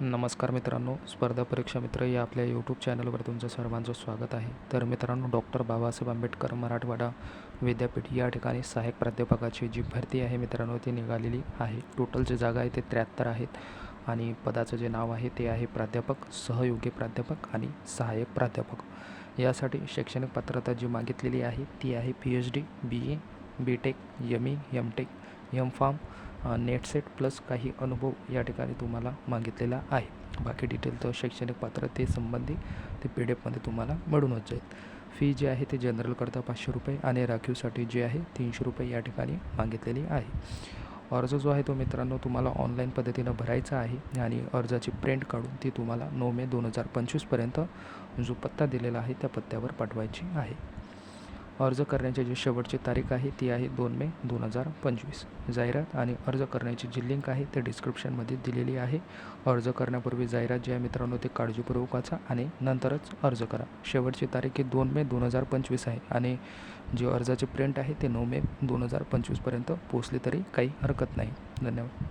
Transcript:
नमस्कार मित्रांनो स्पर्धा परीक्षा मित्र या आपल्या यूट्यूब चॅनलवर तुमचं सर्वांचं स्वागत आहे. तर मित्रांनो डॉक्टर बाबासाहेब आंबेडकर मराठवाडा विद्यापीठ या ठिकाणी सहाय्यक प्राध्यापकाची जी भरती आहे मित्रांनो ती निघालेली आहे. टोटल जे जागा आहे ते त्र्याहत्तर आहेत आणि पदाचं जे नाव आहे ते आहे प्राध्यापक सहयोगी प्राध्यापक आणि सहाय्यक प्राध्यापक. यासाठी शैक्षणिक पात्रता जी मागितलेली आहे ती आहे P H D B A B tech M E M tech M pharm NET SET plus काही अनुभव या ठिकाणी तुम्हाला मागितलेला आहे. बाकी डिटेल तर शैक्षणिक पात्रतेसंबंधी ते पी डी एफमध्ये तुम्हाला मिळूनच जाईल. फी जी आहे ते जनरलकरता पाचशे रुपये आणि राखीवसाठी जी आहे तीनशे रुपये या ठिकाणी मागितलेली आहे. अर्ज जो आहे तो मित्रांनो तुम्हाला ऑनलाईन पद्धतीनं भरायचा आहे आणि अर्जाची प्रिंट काढून ती तुम्हाला नऊ मे दोन हजार पंचवीसपर्यंत जो पत्ता दिलेला आहे त्या पत्त्यावर पाठवायची आहे. अर्ज करण्याची जी शेवटची तारीख आहे ती आहे दोन मे दोन हजार पंचवीस. जाहिरात आणि अर्ज करण्याची जी लिंक आहे ते डिस्क्रिप्शनमध्ये दिलेली आहे. अर्ज करण्यापूर्वी जाहिरात जी आहे मित्रांनो ते काळजीपूर्वक वाचा आणि नंतरच अर्ज करा. शेवटची तारीख ही दोन मे दोन हजार पंचवीस आहे आणि जी अर्जाची प्रिंट आहे ते नऊ मे दोन हजार पंचवीसपर्यंत पोचली तरी काही हरकत नाही. धन्यवाद.